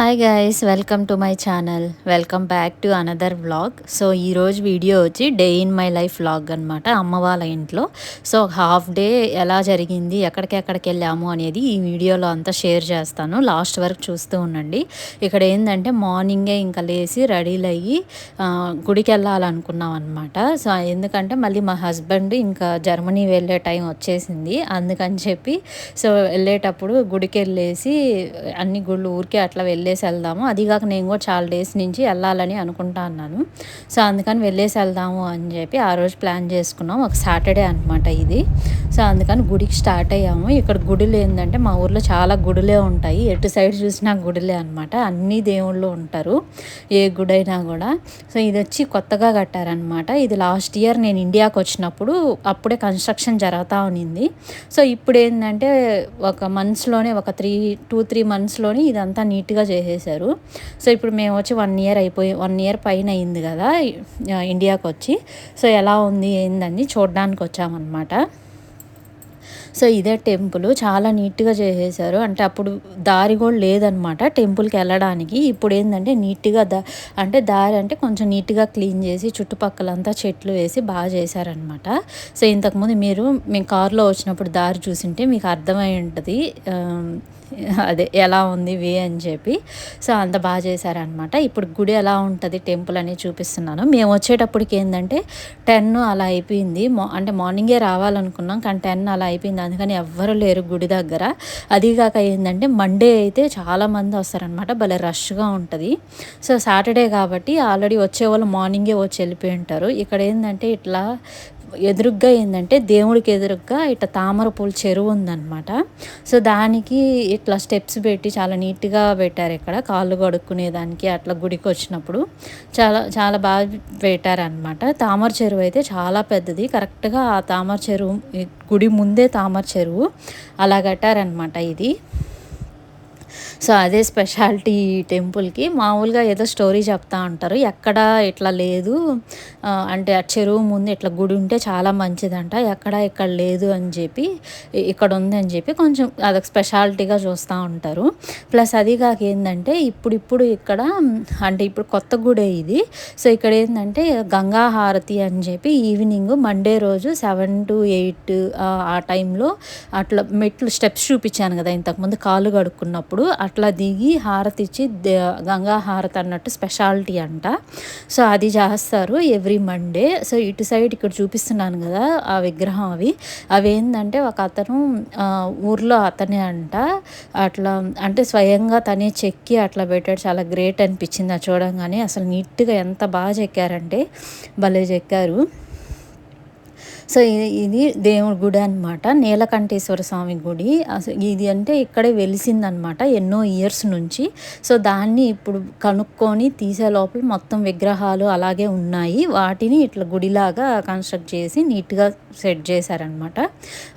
Hi guys welcome to my channel welcome back to another vlog so ఈరోజు video వచ్చి day in my life vlog అనమాట అమ్మ వాళ్ళ ఇంట్లో. సో హాఫ్ డే ఎలా జరిగింది ఎక్కడికి ఎక్కడికి వెళ్ళాము అనేది ఈ వీడియోలో అంతా షేర్ చేస్తాను. లాస్ట్ వరకు చూస్తూ ఉండండి. ఇక్కడ ఏంటంటే మార్నింగే ఇంకా లేచి రెడీలు అయ్యి గుడికి వెళ్ళాలనుకున్నాం అనమాట సో ఎందుకంటే మళ్ళీ మా హస్బెండ్ ఇంకా జర్మనీ వెళ్ళే టైం వచ్చేసింది. అందుకని చెప్పి సో వెళ్ళేటప్పుడు గుడికి వెళ్ళేసి అన్ని గుళ్ళు ఊరికే అట్లా వెళ్ళేసి వెళ్దాము. అదిగాక నేను కూడా చాలా డేస్ నుంచి వెళ్ళాలని అనుకుంటా అన్నాను. సో అందుకని వెళ్ళేసి వెళ్దాము అని చెప్పి ఆ రోజు ప్లాన్ చేసుకున్నాం ఒక సాటర్డే అనమాట ఇది. సో అందుకని గుడికి స్టార్ట్ అయ్యాము. ఇక్కడ గుడులు ఏంటంటే మా ఊర్లో చాలా గుడులే ఉంటాయి. ఎటు సైడ్ చూసినా గుడులే అనమాట అన్ని దేవుళ్ళు ఉంటారు. ఏ గుడైనా కూడా. సో ఇది వచ్చి కొత్తగా కట్టారనమాట ఇది లాస్ట్ ఇయర్ నేను ఇండియాకి వచ్చినప్పుడు అప్పుడే కన్స్ట్రక్షన్ జరుగుతూ ఉన్నింది. సో ఇప్పుడు ఏంటంటే ఒక మంత్స్లోనే ఒక త్రీ టూ త్రీ మంత్స్లోనే ఇదంతా నీట్గా చేసేసారు సో ఇప్పుడు మేము వచ్చి వన్ ఇయర్ అయిపోయి వన్ ఇయర్ పైన అయింది కదా ఇండియాకి వచ్చి. సో ఎలా ఉంది ఏందని చూడడానికి వచ్చామన్నమాట. సో ఇదే టెంపుల్ చాలా నీట్గా చేసేసారు అంటే అప్పుడు దారి కూడా లేదనమాట టెంపుల్కి వెళ్ళడానికి. ఇప్పుడు ఏంటంటే నీట్గా దా అంటే దారి అంటే కొంచెం నీట్గా క్లీన్ చేసి చుట్టుపక్కలంతా చెట్లు వేసి బాగా చేశారనమాట సో ఇంతకుముందు మీరు మేము కారులో వచ్చినప్పుడు దారి చూసింటే మీకు అర్థమై ఉంటుంది. అదే ఎలా ఉంది వే అని చెప్పి. సో అంత బాగా చేశారనమాట ఇప్పుడు గుడి ఎలా ఉంటుంది టెంపుల్ అని చూపిస్తున్నాను. మేము వచ్చేటప్పటికి ఏంటంటే టెన్ అలా అయిపోయింది. మా అంటే మార్నింగే రావాలనుకున్నాం కానీ టెన్ అలా అయిపోయింది. అందుకని ఎవ్వరు లేరు గుడి దగ్గర. అదిగాక ఏంటంటే మండే అయితే చాలా మంది వస్తారనమాట భలే రష్గా ఉంటుంది. సో సాటర్డే కాబట్టి ఆల్రెడీ వచ్చేవాళ్ళు మార్నింగే వచ్చి వెళ్ళిపోయి ఉంటారు. ఇక్కడ ఏంటంటే ఇట్లా ఎదురుగ్గా ఏంటంటే దేవుడికి ఎదురుగ్గా ఇట్లా తామర పూల చెరువు ఉందన్నమాట. సో దానికి ఇట్లా స్టెప్స్ పెట్టి చాలా నీట్గా పెట్టారు ఇక్కడ. కాళ్ళు కడుక్కునేదానికి అట్లా గుడికి వచ్చినప్పుడు చాలా చాలా బాగా పెట్టారనమాట తామర చెరువు అయితే చాలా పెద్దది. కరెక్ట్గా ఆ తామర చెరువు గుడి ముందే తామర చెరువు అలా కట్టారనమాట ఇది. సో అదే స్పెషాలిటీ టెంపుల్కి. మామూలుగా ఏదో స్టోరీ చెప్తా ఉంటారు. ఎక్కడ ఇట్లా లేదు. అంటే ఆ చెరువు ముందు ఇట్లా గుడి ఉంటే చాలా మంచిదంట. ఎక్కడ ఇక్కడ లేదు అని చెప్పి ఇక్కడ ఉంది అని చెప్పి కొంచెం అదొక స్పెషాలిటీగా చూస్తూ ఉంటారు. ప్లస్ అది కాక ఏంటంటే ఇప్పుడిప్పుడు ఇక్కడ అంటే ఇప్పుడు కొత్త గుడే ఇది. సో ఇక్కడ ఏంటంటే గంగా హారతి అని చెప్పి ఈవినింగ్ మండే రోజు సెవెన్ టు ఎయిట్ ఆ టైంలో అట్లా మెట్లు స్టెప్స్ చూపించాను కదా ఇంతకుముందు కాలు కడుక్కున్నప్పుడు. అట్లా దిగి హారతి ఇచ్చి గంగా హారతి అన్నట్టు స్పెషాలిటీ అంట. సో అది చేస్తారు ఎవ్రీ మండే. సో ఇటు సైడ్ ఇక్కడ చూపిస్తున్నాను కదా ఆ విగ్రహం అవి. అవి ఏంటంటే ఒక అతను ఊర్లో అతనే అంట. అట్లా అంటే స్వయంగా తనే చెక్కి అట్లా పెట్టాడు. చాలా గ్రేట్ అనిపించింది అది చూడంగానే. అసలు నీట్గా ఎంత బాగా చెక్కారంటే భలే చెక్కారు. సో ఇది దేవుడి గుడి అనమాట నీలకంఠేశ్వర స్వామి గుడి. అసలు ఇది అంటే ఇక్కడే వెలిసిందనమాట ఎన్నో ఇయర్స్ నుంచి. సో దాన్ని ఇప్పుడు కనుక్కొని తీసే లోపల మొత్తం విగ్రహాలు అలాగే ఉన్నాయి. వాటిని ఇట్లా గుడిలాగా కన్స్ట్రక్ట్ చేసి నీట్గా సెట్ చేశారనమాట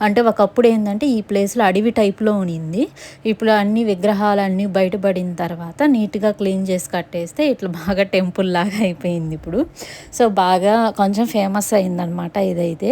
అంటే ఒకప్పుడు ఏంటంటే ఈ ప్లేస్లో అడవి టైప్లో ఉన్నింది. ఇప్పుడు అన్ని విగ్రహాలు అన్నీ బయటపడిన తర్వాత నీట్గా క్లీన్ చేసి కట్టేస్తే ఇట్లా బాగా టెంపుల్ లాగా అయిపోయింది ఇప్పుడు. సో బాగా కొంచెం ఫేమస్ అయిందనమాట ఇదైతే.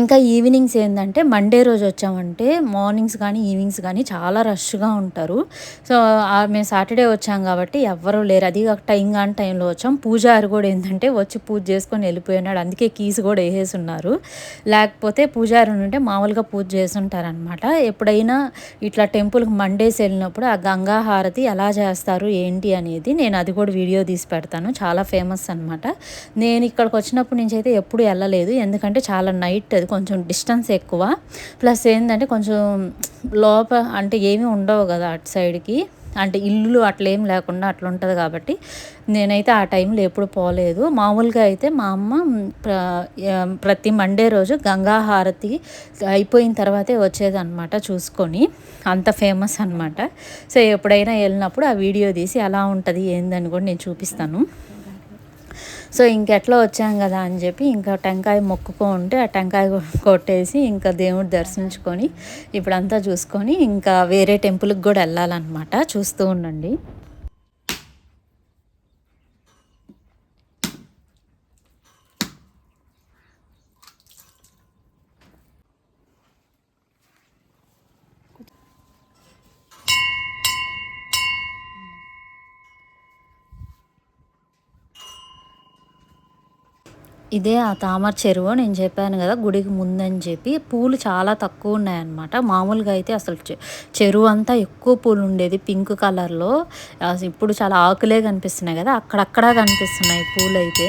ఇంకా ఈవినింగ్స్ ఏంటంటే మండే రోజు వచ్చామంటే మార్నింగ్స్ కానీ ఈవినింగ్స్ కానీ చాలా రష్గా ఉంటారు. సో మేము సాటర్డే వచ్చాం కాబట్టి ఎవ్వరూ లేరు. అది టైం కాని టైంలో వచ్చాం. పూజారి కూడా ఏంటంటే వచ్చి పూజ చేసుకొని వెళ్ళిపోయినాడు. అందుకే కీస్ కూడా వేసేసి ఉన్నారు లేకపోతే పూజారి ఉంటే మామూలుగా పూజ చేస్తుంటారనమాట ఎప్పుడైనా ఇట్లా టెంపుల్కి మండేస్ వెళ్ళినప్పుడు ఆ గంగా హారతి ఎలా చేస్తారు ఏంటి అనేది నేను అది కూడా వీడియో తీసి పెడతాను. చాలా ఫేమస్ అనమాట నేను ఇక్కడికి వచ్చినప్పటి నుంచి అయితే ఎప్పుడు వెళ్ళలేదు. ఎందుకంటే చాలా నైట్ అది కొంచెం డిస్టెన్స్ ఎక్కువ. ప్లస్ ఏంటంటే కొంచెం లోప అంటే ఏమీ ఉండవు కదా అటు సైడ్కి. అంటే ఇల్లు అట్లా ఏం లేకుండా అట్లా ఉంటుంది కాబట్టి నేనైతే ఆ టైంలో ఎప్పుడు పోలేదు. మామూలుగా అయితే మా అమ్మ ప్ర- ప్రతి మండే రోజు గంగా హారతి అయిపోయిన తర్వాతే వచ్చేదన్నమాట చూసుకొని. అంత ఫేమస్ అనమాట సో ఎప్పుడైనా వెళ్ళినప్పుడు ఆ వీడియో తీసి ఎలా ఉంటుంది ఏందని కూడా నేను చూపిస్తాను. సో ఇంకెట్లా వచ్చాం కదా అని చెప్పి ఇంకా టెంకాయ మొక్కుకో ఉంటే ఆ టెంకాయ కొట్టేసి ఇంకా దేవుడు దర్శించుకొని ఇప్పుడంతా చూసుకొని ఇంకా వేరే టెంపుల్కి కూడా వెళ్ళాలన్నమాట. చూస్తూ ఉండండి. ఇదే ఆ తామర చెరువు నేను చెప్పాను కదా గుడికి ముందని చెప్పి పూలు చాలా తక్కువ ఉన్నాయన్నమాట. మామూలుగా అయితే అసలు చెరువు అంతా ఎక్కువ పూలు ఉండేది పింక్ కలర్లో. ఇప్పుడు చాలా ఆకులే కనిపిస్తున్నాయి కదా అక్కడక్కడ కనిపిస్తున్నాయి పూలు అయితే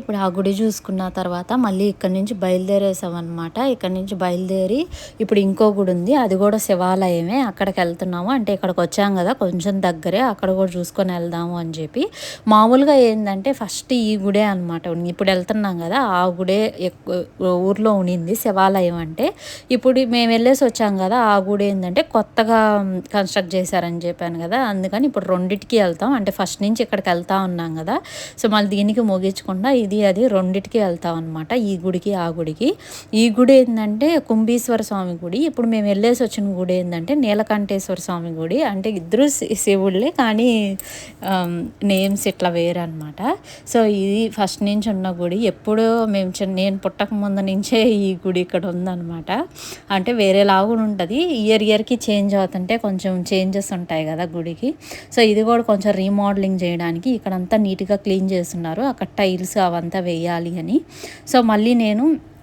ఇప్పుడు ఆ గుడి చూసుకున్న తర్వాత మళ్ళీ ఇక్కడ నుంచి బయలుదేరేసాం అనమాట ఇక్కడ నుంచి బయలుదేరి ఇప్పుడు ఇంకో గుడి ఉంది. అది కూడా శివాలయమే. అక్కడికి వెళ్తున్నాము. అంటే ఇక్కడికి వచ్చాం కదా కొంచెం దగ్గరే. అక్కడ కూడా చూసుకొని వెళ్దాము అని చెప్పి. మామూలుగా ఏంటంటే ఫస్ట్ ఈ గుడే అనమాట ఇప్పుడు వెళ్తున్నాం కదా ఆ గుడే ఊర్లో ఉండింది శివాలయం అంటే. ఇప్పుడు మేము వెళ్ళేసి వచ్చాం కదా ఆ గుడి ఏంటంటే కొత్తగా కన్స్ట్రక్ట్ చేశారని చెప్పాను కదా. అందుకని ఇప్పుడు రెండింటికి వెళ్తాం. అంటే ఫస్ట్ నుంచి ఇక్కడికి వెళ్తా ఉన్నాం కదా. సో మళ్ళీ దీనికి ముగించకుండా ఇది అది రెండిటికి వెళ్తాం అనమాట ఈ గుడికి ఆ గుడికి. ఈ గుడి ఏంటంటే కుంభీశ్వర స్వామి గుడి. ఇప్పుడు మేము వెళ్ళేసి వచ్చిన గుడి ఏంటంటే నీలకంఠేశ్వర స్వామి గుడి. అంటే ఇద్దరు శివుళ్ళే కానీ నేమ్స్ ఇట్లా వేరనమాట సో ఇది ఫస్ట్ నుంచి ఉన్న గుడి. ఎప్పుడో మేము నేను పుట్టక ముందు నుంచే ఈ గుడి ఇక్కడ ఉందన్నమాట. అంటే వేరేలాగా ఉంటుంది. ఇయర్ ఇయర్కి చేంజ్ అవుతుంటే కొంచెం చేంజెస్ ఉంటాయి కదా గుడికి. సో ఇది కూడా కొంచెం రీమోడలింగ్ చేయడానికి ఇక్కడంతా నీట్గా క్లీన్ చేస్తున్నారు. అక్కడ టైల్స్ అవంతా వేయాలి అని. సో మళ్ళీ నేను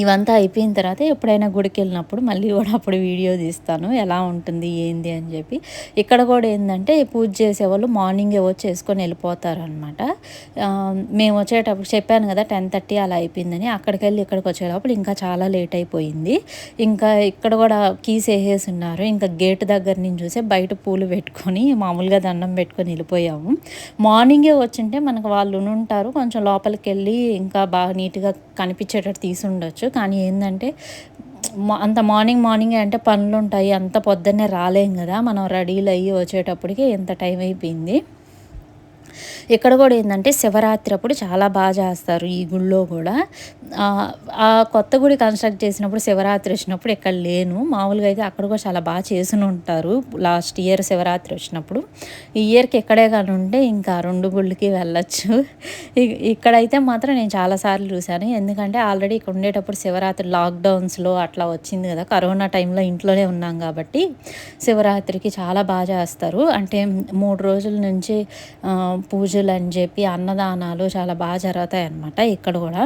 ఇవంతా అయిపోయిన తర్వాత ఎప్పుడైనా గుడికి వెళ్ళినప్పుడు మళ్ళీ కూడా అప్పుడు వీడియో తీస్తాను. ఎలా ఉంటుంది ఏంది అని చెప్పి. ఇక్కడ కూడా ఏంటంటే పూజ చేసేవాళ్ళు మార్నింగే వచ్చి వేసుకొని వెళ్ళిపోతారనమాట మేము వచ్చేటప్పుడు చెప్పాను కదా టెన్ థర్టీ అలా అయిపోయిందని. అక్కడికి వెళ్ళి ఇక్కడికి వచ్చేటప్పుడు ఇంకా చాలా లేట్ అయిపోయింది. ఇంకా ఇక్కడ కూడా కీస్ వేసేసి ఉన్నారు ఇంకా గేట్ దగ్గర నుంచి చూసే బయట పూలు పెట్టుకొని మామూలుగా దండం పెట్టుకొని వెళ్ళిపోయాము. మార్నింగే వచ్చింటే మనకు వాళ్ళు ఉంటారు కొంచెం లోపలికి వెళ్ళి ఇంకా బాగా నీట్గా కనిపించేటట్టు తీసుండొచ్చు చేసుకోవచ్చు కానీ ఏంటంటే అంత మార్నింగ్ మార్నింగ్ అంటే పనులు ఉంటాయి అంత పొద్దున్నే రాలేం కదా. మనం రెడీలు అయ్యి వచ్చేటప్పటికి ఎంత టైం అయిపోయింది. ఇక్కడ కూడా ఏంటంటే శివరాత్రి అప్పుడు చాలా బాగా చేస్తారు ఈ గుళ్ళో కూడా. ఆ కొత్త గుడి కన్స్ట్రక్ట్ చేసినప్పుడు శివరాత్రి వచ్చినప్పుడు ఇక్కడ లేను. మామూలుగా అయితే అక్కడ కూడా చాలా బాగా చేసి ఉంటారు. లాస్ట్ ఇయర్ శివరాత్రి వచ్చినప్పుడు. ఈ ఇయర్కి ఎక్కడే కానీ ఉంటే ఇంకా రెండు గుళ్ళకి వెళ్ళచ్చు. ఇక్కడైతే మాత్రం నేను చాలాసార్లు చూశాను. ఎందుకంటే ఆల్రెడీ ఇక్కడ ఉండేటప్పుడు శివరాత్రి లాక్డౌన్స్లో అట్లా వచ్చింది కదా. కరోనా టైంలో ఇంట్లోనే ఉన్నాం కాబట్టి శివరాత్రికి చాలా బాగా చేస్తారు. అంటే మూడు రోజుల నుంచి పూజలు అని చెప్పి అన్నదానాలు చాలా బాగా జరుగుతాయి అన్నమాట ఇక్కడ కూడా.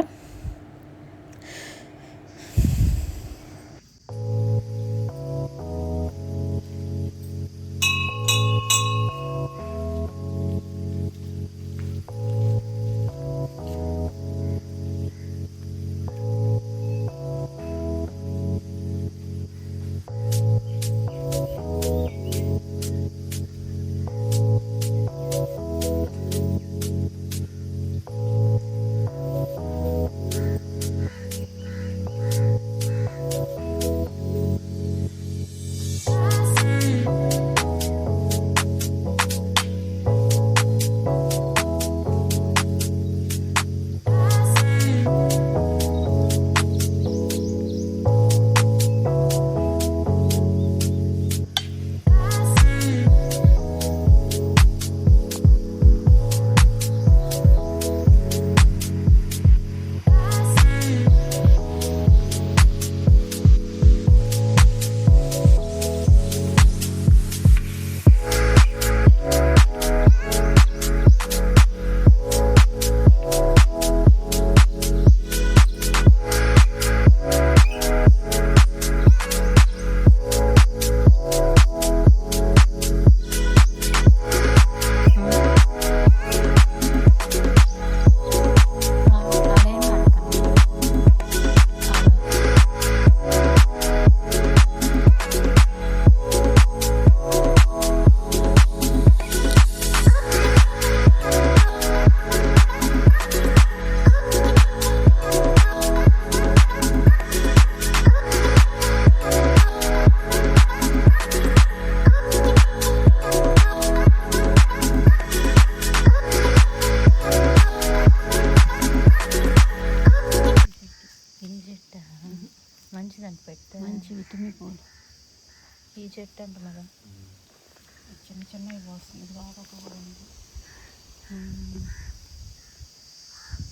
చిన్నవి పోస్తుంది బాగా కూడా ఉంది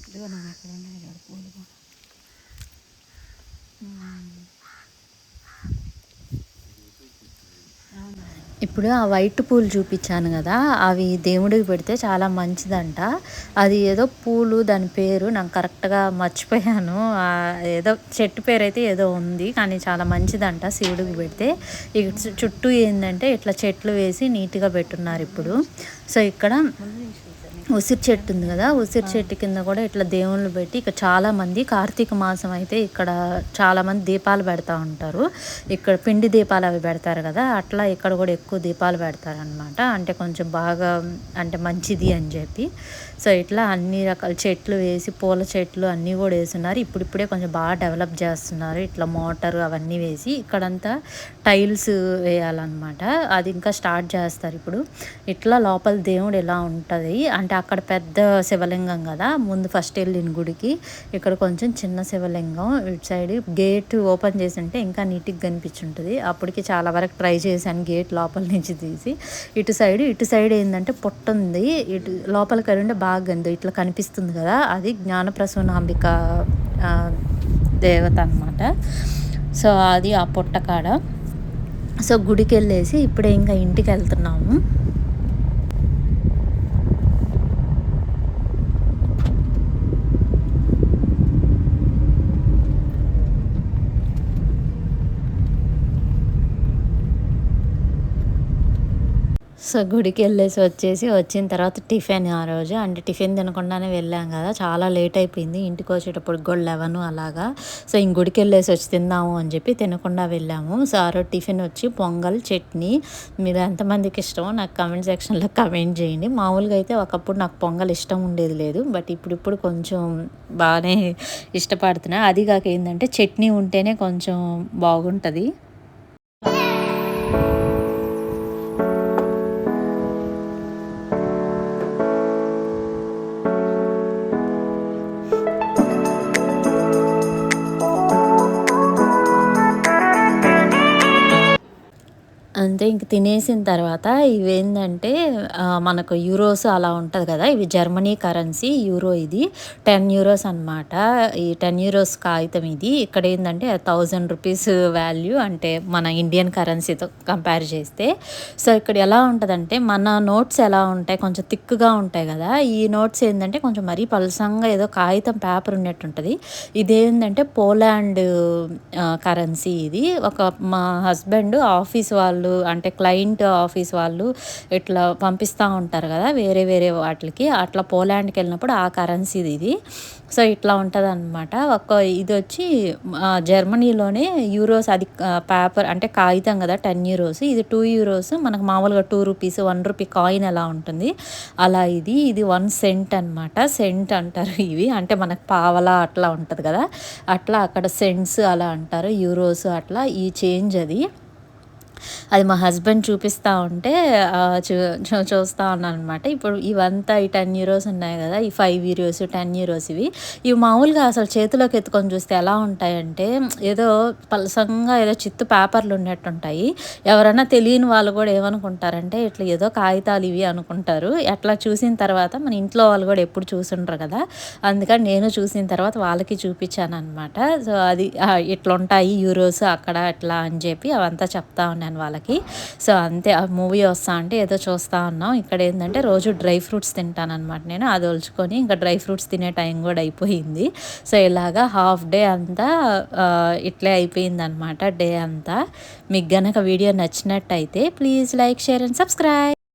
ఇదిగో నేను ఎక్కడ ఉన్నాయి చూడు పూలు కూడా అవునా ఇప్పుడు ఆ వైట్ పూలు చూపించాను కదా అవి దేవుడికి పెడితే చాలా మంచిదంట. అది ఏదో పూలు దాని పేరు నాకు కరెక్ట్గా మర్చిపోయాను. ఏదో చెట్టు పేరు అయితే ఏదో ఉంది కానీ చాలా మంచిదంట శివుడికి పెడితే. ఇక చుట్టూ ఏంటంటే ఇట్లా చెట్లు వేసి నీట్గా పెట్టున్నారు ఇప్పుడు. సో ఇక్కడ ఉసిరి చెట్టు ఉంది కదా ఉసిరి చెట్టు కింద కూడా ఇట్లా దేవుళ్ళు పెట్టి ఇక చాలా మంది కార్తీక మాసం అయితే ఇక్కడ చాలా మంది దీపాలు పెడతా ఉంటారు. ఇక్కడ పిండి దీపాలు అవి పెడతారు కదా అట్లా ఇక్కడ కూడా ఎక్కువ దీపాలు పెడతారు అనమాట అంటే కొంచెం బాగా అంటే మంచిది అని చెప్పి. సో ఇట్లా అన్ని రకాల చెట్లు వేసి పూల చెట్లు అన్నీ కూడా వేస్తున్నారు. ఇప్పుడిప్పుడే కొంచెం బాగా డెవలప్ చేస్తున్నారు. ఇట్లా మోటార్ అవన్నీ వేసి ఇక్కడంతా టైల్స్ వేయాలన్నమాట. అది ఇంకా స్టార్ట్ చేస్తారు ఇప్పుడు. ఇట్లా లోపల దేవుడు ఎలా ఉంటుంది అంటే అక్కడ పెద్ద శివలింగం కదా. ముందు ఫస్ట్ వెళ్ళిన గుడికి ఇక్కడ కొంచెం చిన్న శివలింగం ఇటు సైడ్ గేట్ ఓపెన్ చేసి ఉంటే ఇంకా నీట్గా కనిపించుంటుంది. అప్పటికి చాలా వరకు ట్రై చేశాను గేట్ లోపల నుంచి తీసి. ఇటు సైడ్ ఇటు సైడ్ ఏంటంటే పుట్ట ఉంది ఇటు లోపలికి వెళ్ళి ఉంటే ఇట్లా కనిపిస్తుంది కదా అది జ్ఞానప్రసూనాంబిక దేవత అనమాట సో అది ఆ పొట్టకాడ సో గుడికి వెళ్ళేసి ఇప్పుడే ఇంకా ఇంటికి వెళ్తున్నాము సో గుడికి వెళ్ళేసి వచ్చేసి వచ్చిన తర్వాత టిఫిన్ ఆ రోజు. అంటే టిఫిన్ తినకుండానే వెళ్ళాం కదా. చాలా లేట్ అయిపోయింది. ఇంటికి వచ్చేటప్పుడు కూడా లెవెన్ అలాగా. సో ఇంక గుడికి వెళ్ళేసి వచ్చి తిందాము అని చెప్పి తినకుండా వెళ్ళాము. సో ఆ రోజు టిఫిన్ వచ్చి పొంగల్ చట్నీ. మీరు ఎంతమందికి ఇష్టమో నాకు కమెంట్ సెక్షన్లో కమెంట్ చేయండి. మామూలుగా అయితే ఒకప్పుడు నాకు పొంగల్ ఇష్టం ఉండేది లేదు. బట్ ఇప్పుడు ఇప్పుడు కొంచెం బాగానే ఇష్టపడుతున్నా. అది కాక ఏంటంటే చట్నీ ఉంటేనే కొంచెం బాగుంటుంది. అంతే ఇంక తినేసిన తర్వాత ఇవేంటంటే మనకు యూరోస్ అలా ఉంటుంది కదా ఇవి జర్మనీ కరెన్సీ యూరో ఇది టెన్ యూరోస్ అన్నమాట. ఈ టెన్ యూరోస్ కాగితం ఇది. ఇక్కడ ఏంటంటే థౌజండ్ రూపీస్ వాల్యూ అంటే మన ఇండియన్ కరెన్సీతో కంపేర్ చేస్తే. సో ఇక్కడ ఎలా ఉంటుందంటే మన నోట్స్ ఎలా ఉంటాయి కొంచెం థిక్గా ఉంటాయి కదా ఈ నోట్స్ ఏంటంటే కొంచెం మరీ పలసంగా ఏదో కాగితం పేపర్ ఉన్నట్టు ఉంటుంది ఇదేంటంటే పోలాండ్ కరెన్సీ ఇది. ఒక మా హస్బెండ్ ఆఫీస్ వాళ్ళు అంటే క్లయింట్ ఆఫీస్ వాళ్ళు ఇట్లా పంపిస్తూ ఉంటారు కదా వేరే వేరే వాటికి. అట్లా పోలాండ్కి వెళ్ళినప్పుడు ఆ కరెన్సీది ఇది. సో ఇట్లా ఉంటుంది అనమాట ఒక ఇది వచ్చి జర్మనీలోనే యూరోస్ అది పేపర్ అంటే కాగితం కదా టెన్ యూరోస్ ఇది టూ యూరోస్ మనకు మామూలుగా two rupees one rupee coin ఎలా ఉంటుంది? అలా ఇది. ఇది వన్ సెంట్ అనమాట సెంట్ అంటారు ఇవి. అంటే మనకు పావలా అట్లా ఉంటుంది కదా. అట్లా అక్కడ సెంట్స్ అలా అంటారు. యూరోస్ అట్లా. ఈ చేంజ్ అది. అది మా హస్బెండ్ చూపిస్తూ ఉంటే చూ చూ- చూస్తూ ఉన్నాను అనమాట ఇప్పుడు ఇవంతా ఈ టెన్ యూరోస్ ఉన్నాయి కదా ఈ ఫైవ్ యూరోస్ టెన్ యూరోస్ ఇవి. ఇవి మామూలుగా అసలు చేతిలోకి ఎత్తుకొని చూస్తే ఎలా ఉంటాయంటే ఏదో పలసంగా ఏదో చిత్తు పేపర్లు ఉన్నట్టు ఉంటాయి ఎవరైనా తెలియని వాళ్ళు కూడా ఏమనుకుంటారంటే ఇట్లా ఏదో కాగితాలు ఇవి అనుకుంటారు. అట్లా చూసిన తర్వాత మన ఇంట్లో వాళ్ళు కూడా ఎప్పుడు చూసుంటారు కదా. అందుకని నేను చూసిన తర్వాత వాళ్ళకి చూపించాను అనమాట సో అది ఇట్లుంటాయి ఇట్లా ఉంటాయి యూరోస్ అక్కడ అట్లా అని చెప్పి అవంతా చెప్తా ఉన్నాను. వాళ్ళకి. సో అంతే ఆ మూవీ వస్తా అంటే ఏదో చూస్తూ ఉన్నాం. ఇక్కడ ఏంటంటే రోజు డ్రై ఫ్రూట్స్ తింటానమాట నేను. అది ఒలుచుకొని ఇంకా డ్రై ఫ్రూట్స్ తినే టైం కూడా అయిపోయింది. సో ఇలాగా హాఫ్ డే అంతా ఇట్లే అయిపోయింది అనమాట డే అంతా. మీకు గనక వీడియో నచ్చినట్టయితే please like share and subscribe.